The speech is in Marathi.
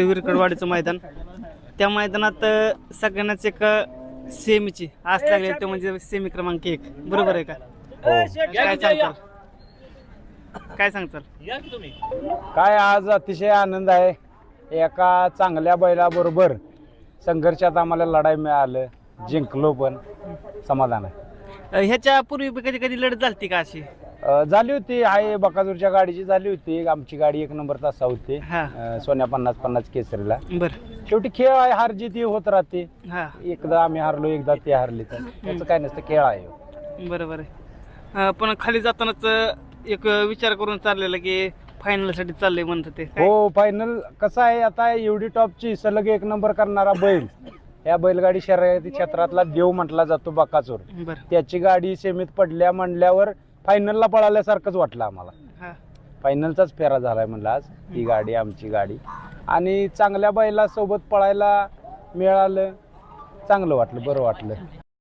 विरकडवाडीचं मैदान. त्या मैदानात सगळ्यांनाच एक सेमीची आस लागली. तो म्हणजे सेमी क्रमांक एक. बरोबर आहे का? काय सांगताल? काय सांगताल? काय आज अतिशय आनंद आहे. एका चांगल्या बैलाबरोबर संघर्षात आम्हाला लढाई मिळालं. जिंकलो पण. समाधान आहे. अ, ह्याच्या पूर्वी बी कधी कधी लढत झालती का अशी? अ, झाली होती हाय बकासूरच्या गाडीची झाली होती. आमची गाडी एक नंबर तासा होती. हा. अ, सोन्या पन्नास पन्नास केसरीला. बर. शेवटी खेळ आहे हार जीत ही होत राहते. हा. एकदा आम्ही हारलो एकदा ते हारले तर. त्याचं काय नसतं खेळ आहे. बरोबर आहे. अ, पण खाली जातानाच अ, एक विचार करून चाललेला की फायनलसाठी चाललंय म्हणत ते. काय? हो फायनल कसं आहे आता एवढी टॉपची सलग एक नंबर करणारा बैल. या बैलगाडी शर्यती क्षेत्रातला देव म्हटला जातो बकासूर. बर. त्याची गाडी सेमीत पडल्या म्हणल्यावर फायनलला पळाल्यासारखंच वाटलं आम्हाला. हा. फायनलचाच फेरा झालाय म्हणलं आज. ही गाडी आमची गाडी. आणि चांगल्या बैला सोबत पळायला मिळालं. चांगलं वाटलं बरं वाटलं.